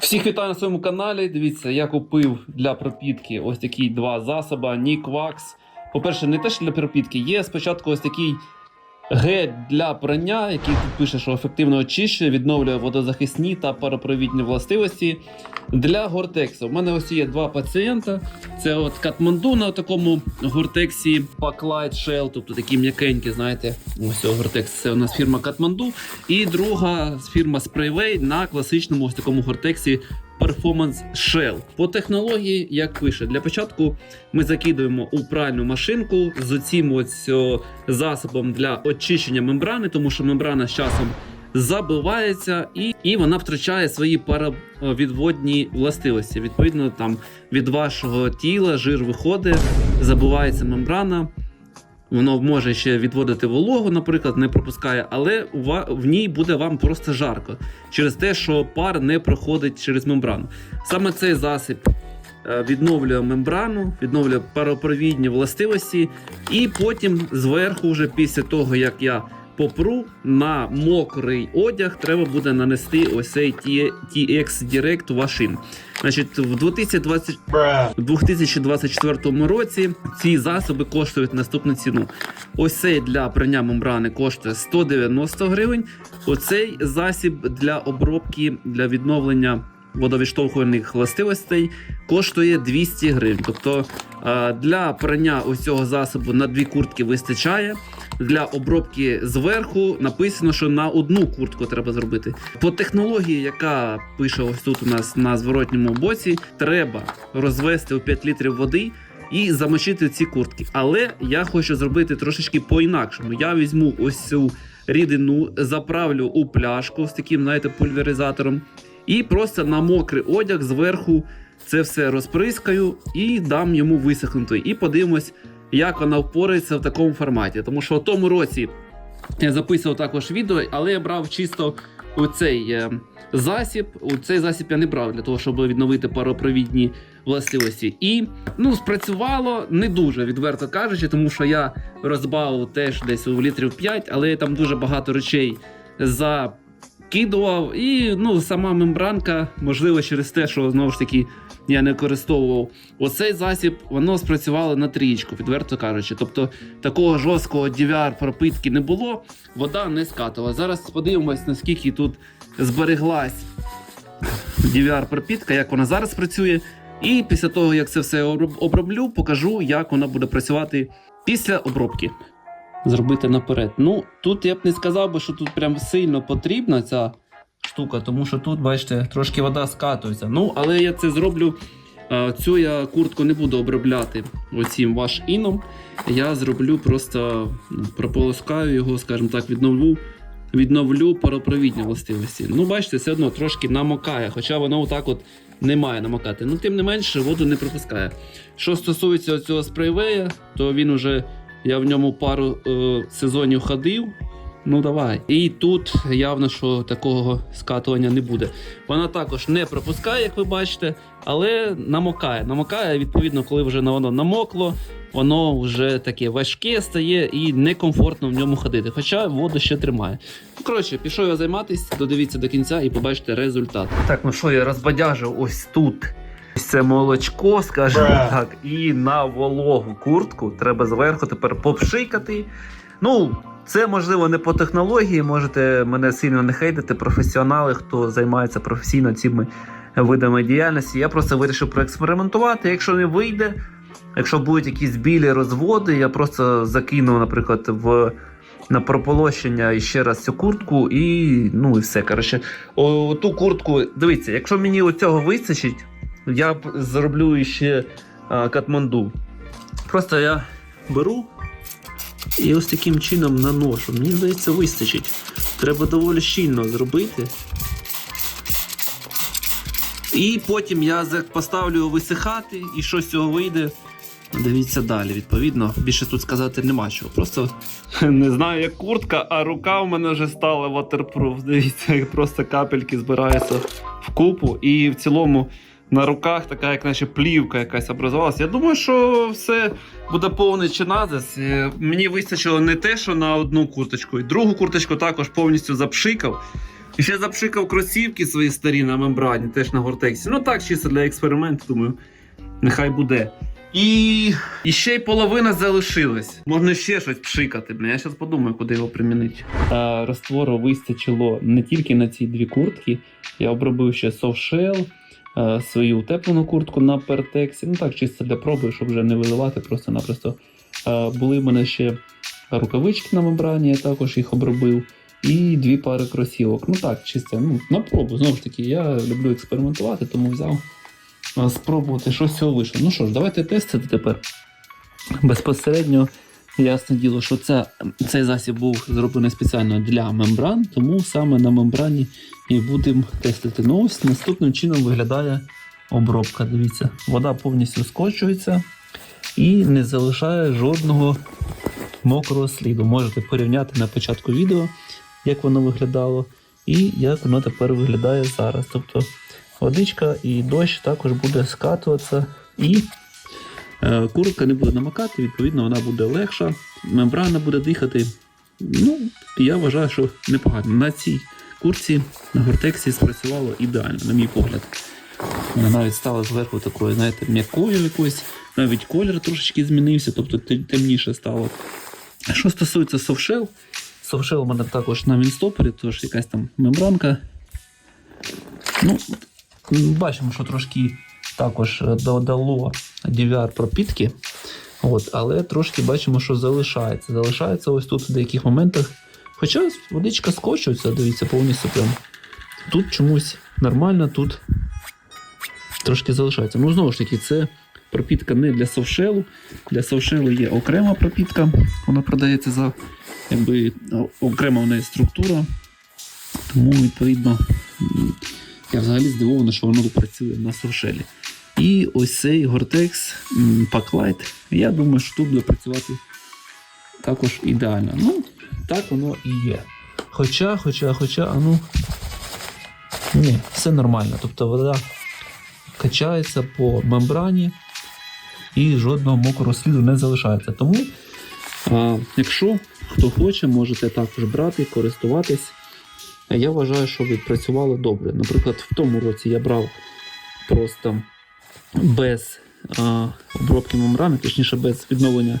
Всіх вітаю на своєму каналі. Дивіться, я купив для пропітки ось такі два засоби Nikovax. По-перше, не те, що для пропітки, є спочатку ось такий гель для прання, який тут пише, що ефективно очищує, відновлює водозахисні та паропровідні властивості для гортексу. У мене ось є два пацієнта. Це от Катманду на такому гортексі Paclite Shell, тобто такі м'якенькі, знаєте, ось гортекс. Це у нас фірма Катманду. І друга фірма Sprayway на класичному ось такому гортексі Performance Shell. По технології, як пише, для початку ми закидуємо у пральну машинку з цим ось засобом для очищення мембрани, тому що мембрана з часом забивається і, і вона втрачає свої паровідводні властивості. Відповідно, там від вашого тіла жир виходить, забивається мембрана. Воно може ще відводити вологу, наприклад, не пропускає, але в ній буде вам просто жарко через те, що пар не проходить через мембрану. Саме цей засіб е, відновлює мембрану, відновлює паропровідні властивості, і потім зверху, вже після того як я попру на мокрий одяг, треба буде нанести ось цей TX Direct Вашин. Значить, в 2020 2024 році ці засоби коштують наступну ціну. Ось цей для прання мембрани коштує 190 гривень. Оцей засіб для обробки для відновлення водовідштовхувальних властивостей коштує 200 гривень. Тобто для прання ось цього засобу на дві куртки вистачає. Для обробки зверху написано, що на одну куртку треба зробити. По технології, яка пише ось тут у нас на зворотньому боці, треба розвести у 5 літрів води і замочити ці куртки. Але я хочу зробити трошечки по-інакшому. Я візьму ось цю рідину, заправлю у пляшку з таким, знаєте, пульверизатором, і просто на мокрий одяг зверху це все розприскаю і дам йому висохнути. І подивимось, як вона впорається в такому форматі. Тому що в тому році я записував також відео, але я брав чисто у цей е, засіб. У цей засіб я не брав для того, щоб відновити паропровідні властивості. І ну, спрацювало не дуже, відверто кажучи, тому що я розбавив теж десь у літрів 5, але там дуже багато речей закидував. І ну, сама мембранка, можливо, через те, що знову ж таки я не використовував оцей засіб, воно спрацювало на трієчку, відверто кажучи. Тобто такого жорсткого DVR пропитки не було, вода не скатувала. Зараз подивимось, наскільки тут збереглась DVR пропітка, як вона зараз працює. І після того, як це все оброблю, покажу, як вона буде працювати після обробки. Зробити наперед. Ну, тут я б не сказав би, що тут прям сильно потрібна ця штука, тому що тут, бачите, трошки вода скатується. Ну, але я це зроблю. Цю я куртку не буду обробляти оцім ваш іном. Я зроблю просто ну, прополоскаю його, скажімо так, відновлю. Відновлю паропровідні властивості. Ну, бачите, все одно трошки намокає, хоча воно отак от не має намокати. Ну, тим не менше, воду не пропускає. Що стосується цього спрейвея, то він уже я в ньому пару е, сезонів ходив. Ну давай. І тут явно, що такого скатування не буде. Вона також не пропускає, як ви бачите, але намокає. Намокає, відповідно, коли вже воно намокло, воно вже таке важке стає і некомфортно в ньому ходити. Хоча воду ще тримає. Ну, коротше, пішов я займатися, додивіться до кінця і побачите результат. Так, ну що, я розбадяжив ось тут. Це молочко, скажімо так, і на вологу куртку треба зверху тепер попшикати. Ну, це можливо не по технології, можете мене сильно не хейтити, професіонали, хто займається професійно цими видами діяльності. Я просто вирішив проекспериментувати. Якщо не вийде, якщо будуть якісь білі розводи, я просто закину, наприклад, в. На прополощення ще раз цю куртку і ну і все. Коротше, о, ту куртку, дивіться, якщо мені оцього вистачить, я зроблю ще катманду. Просто я беру і ось таким чином наношу. Мені здається, вистачить. Треба доволі щільно зробити. І потім я поставлю його висихати, і що з цього вийде. Дивіться далі. Відповідно, більше тут сказати нема чого. Просто не знаю, як куртка, а рука в мене вже стала waterproof. Дивіться, просто капельки збираються в купу. І в цілому на руках така, як наче плівка якась образувалася. Я думаю, що все буде повний чиназис. Е, Мені вистачило не те, що на одну курточку, і другу курточку також повністю запшикав. І ще запшикав кросівки свої старі на мембрані, теж на гортексі. Ну так, чисто для експерименту, думаю, нехай буде. І, і ще й половина залишилась. Можна ще щось пшикати. Я зараз подумаю, куди його примінити. А, раствору вистачило не тільки на ці дві куртки. Я обробив ще софтшел, а, свою утеплену куртку на пертексі. Ну так, чисто для проби, щоб вже не виливати просто-напросто. Були в мене ще рукавички на мембрані, я також їх обробив. І дві пари кросівок. Ну так, чисто ну, на пробу. Знову ж таки, я люблю експериментувати, тому взяв спробувати, що з цього вийшло. Ну що ж, давайте тестити тепер. Безпосередньо, ясне діло, що це, цей засіб був зроблений спеціально для мембран, тому саме на мембрані і будемо тестити. Ну ось наступним чином виглядає обробка. Дивіться, вода повністю скочується і не залишає жодного мокрого сліду. Можете порівняти на початку відео, як воно виглядало, і як воно тепер виглядає зараз. Тобто водичка і дощ також буде скатуватися, і куртка не буде намокати, відповідно, вона буде легша, мембрана буде дихати. Ну, я вважаю, що непогано. На цій куртці на гортексі спрацювало ідеально, на мій погляд. Вона навіть стала зверху такою, знаєте, м'якою якоюсь. Навіть колір трошечки змінився, тобто темніше стало. Що стосується софшел, софшел у мене також на вінстопері, тож якась там мембранка. Ну, бачимо, що трошки також е, додало DVR пропітки. От, але трошки бачимо, що залишається. Залишається ось тут в деяких моментах. Хоча водичка скочується, дивіться, повністю прям. Тут чомусь нормально, тут трошки залишається. Ну, знову ж таки, це пропітка не для совшелу. Для совшелу є окрема пропітка, вона продається за якби, окрема в неї структура. Тому, відповідно, я взагалі здивований, що воно працює на совшелі. І ось цей м, Packlight, я думаю, що тут буде працювати також ідеально. Ну, так воно і є. Хоча, хоча, хоча, а ну. Ні, все нормально. Тобто вода качається по мембрані і жодного мокрого сліду не залишається. Тому, а, якщо хто хоче, можете також брати, користуватись. Я вважаю, що відпрацювало добре. Наприклад, в тому році я брав просто без а, обробки мембрани, точніше без відновлення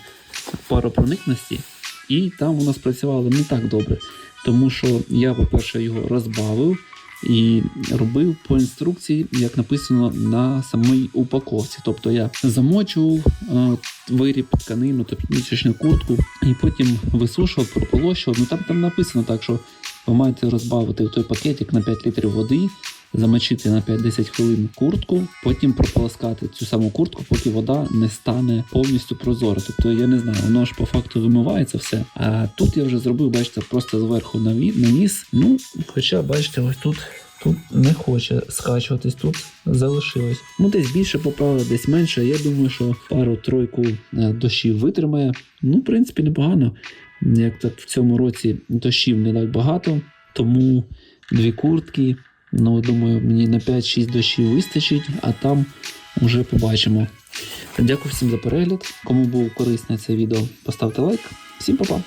паропроникності, і там воно спрацювало не так добре. Тому що я, по-перше, його розбавив і робив по інструкції, як написано на самій упаковці. Тобто я замочував е, виріб тканину, тобто місячну куртку, і потім висушував, прополощував. Ну там, там написано так, що ви маєте розбавити той пакетик на 5 літрів води, замочити на 5-10 хвилин куртку, потім прополоскати цю саму куртку, поки вода не стане повністю прозора. Тобто я не знаю, воно ж по факту вимивається все. А тут я вже зробив, бачите, просто зверху наніс. Ну, хоча, бачите, ось тут. Тут не хоче скачуватись, тут залишилось. Ну, десь більше попало, десь менше. Я думаю, що пару-тройку е, дощів витримає. Ну, в принципі, непогано. Як так в цьому році дощів не так багато, тому дві куртки. Ну, думаю, мені на 5-6 дощів вистачить, а там вже побачимо. Дякую всім за перегляд. Кому було корисне це відео, поставте лайк. Всім па-па!